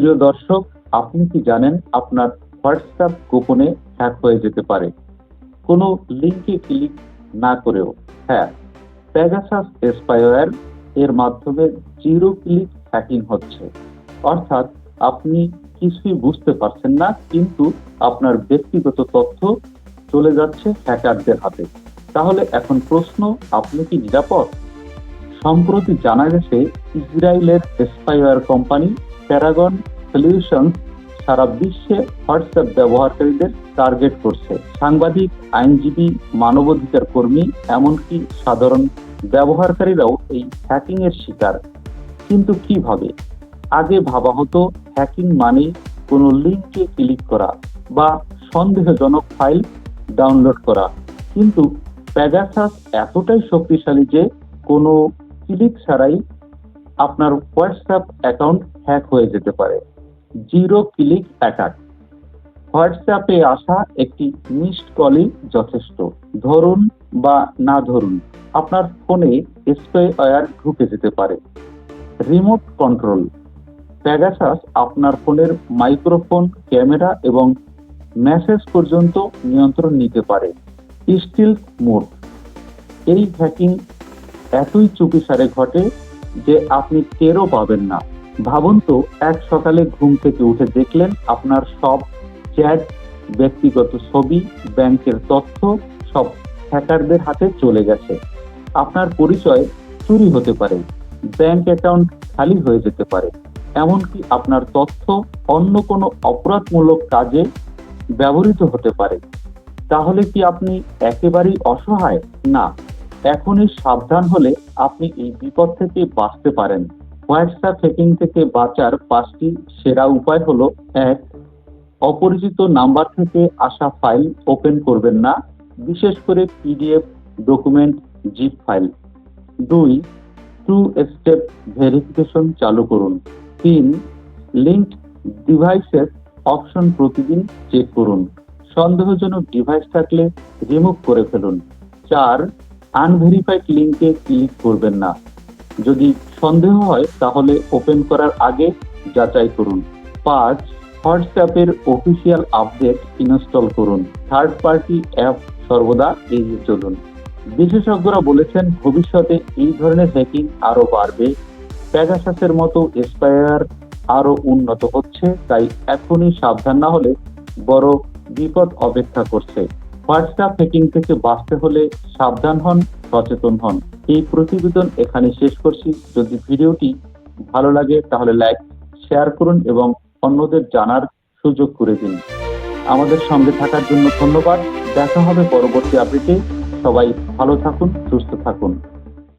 প্রিয় দর্শক, আপনি কি জানেন আপনার হোয়াটসঅ্যাপ গোপনে হ্যাক হয়ে যেতে পারে? কোনো লিঙ্কে ক্লিক না করেও হ্যাঁ প্যাগাসাস স্পাইওয়্যার এর মাধ্যমে জিরো ক্লিক হ্যাকিং হচ্ছে। অর্থাৎ আপনি কিছুই বুঝতে পারছেন না, কিন্তু আপনার ব্যক্তিগত তথ্য চলে যাচ্ছে হ্যাকারদের হাতে। তাহলে এখন প্রশ্ন, আপনি কি নিরাপদ? সম্প্রতি জানা গেছে, ইসরায়েলের স্পাইওয়্যার কোম্পানি প্যারাগন সলিউশন সারা বিশ্বে হোয়াটসঅ্যাপ ব্যবহারকারীদের টার্গেট করছে। সাংবাদিক, আইনজীবী, মানবাধিকার কর্মী, এমনকি সাধারণ ব্যবহারকারীরাও এই হ্যাকিং এর শিকার। কিন্তু কীভাবে? আগে ভাবা হতো হ্যাকিং মানে কোনো লিঙ্কে ক্লিক করা বা সন্দেহজনক ফাইল ডাউনলোড করা। কিন্তু প্যাগাসাস এতটাই শক্তিশালী যে কোনো ক্লিক ছাড়াই আপনার হোয়াটসঅ্যাপ অ্যাকাউন্ট হ্যাক হয়ে যেতে পারে। জিরো ক্লিক অ্যাটাক হোয়াটসঅ্যাপে আসা একটি মিসড কলই যথেষ্ট। ধরুন বা না ধরুন, আপনার ফোনে স্পেয়ার ঢুকে যেতে পারে। রিমোট কন্ট্রোল প্যাগাসাস আপনার ফোনের মাইক্রোফোন ক্যামেরা এবং মেসেজ পর্যন্ত নিয়ন্ত্রণ নিতে পারে। স্টিল মোড এই হ্যাকিং এতই চুপিসারে ঘটে যে আপনি টেরও পাবেন না। ভাবুন তো, এক সকালে ঘুম থেকে উঠে দেখলেন আপনার সব চ্যাট, ব্যক্তিগত ছবি, ব্যাংকের তথ্য, সব হ্যাকারদের হাতে চলে গেছে। আপনার পরিচয় চুরি হতে পারে, ব্যাংক অ্যাকাউন্ট খালি হয়ে যেতে পারে, এমনকি আপনার তথ্য অন্য কোনো অপরাধমূলক কাজে ব্যবহৃত হতে পারে। তাহলে কি আপনি একেবারেই অসহায়? না, এখনই সাবধান হলে আপনি এই বিপদ থেকে বাঁচতে পারেন। হোয়াটসঅ্যাপ হ্যাকিং থেকে বাঁচার পাঁচটি সেরা উপায় হলো, এক, অপরিচিত নাম্বার থেকে আসা ফাইল ওপেন করবেন না, বিশেষ করে পিডিএফ, ডকুমেন্ট, জিপ ফাইল। দুই টু স্টেপ ভেরিফিকেশন চালু করুন। তিন লিঙ্ক ডিভাইসের অপশন প্রতিদিন চেক করুন। সন্দেহজনক ডিভাইস থাকলে রিমুভ করে ফেলুন। চার, আনভেরিফাইড লিঙ্কে ক্লিক করবেন না। যদি সন্দেহ হয়, তাহলে ওপেন করার আগে যাচাই করুন। পাঁচ, হোয়াটসঅ্যাপের অফিসিয়াল আপডেট ইনস্টল করুন। থার্ড পার্টি অ্যাপ সর্বদা এড়িয়ে চলুন। বিশেষজ্ঞরা বলেছেন, ভবিষ্যতে এই ধরনের হ্যাকিং আরও বাড়বে। প্যাগাসাসের মতো স্পায়ার আরও উন্নত হচ্ছে, তাই এখনই সাবধান না হলে বড় বিপদ অপেক্ষা করছে। হোয়াটসঅ্যাপ হ্যাকিং থেকে বাঁচতে হলে সাবধান হন, সচেতন হন। এই প্রতিবেদন এখানে শেষ করছি। যদি ভিডিওটি ভালো লাগে, তাহলে লাইক, শেয়ার করুন এবং অন্যদের জানার সুযোগ করে দিন। আমাদের সঙ্গে থাকার জন্য ধন্যবাদ। দেখা হবে পরবর্তী আপডেটে। সবাই ভালো থাকুন, সুস্থ থাকুন।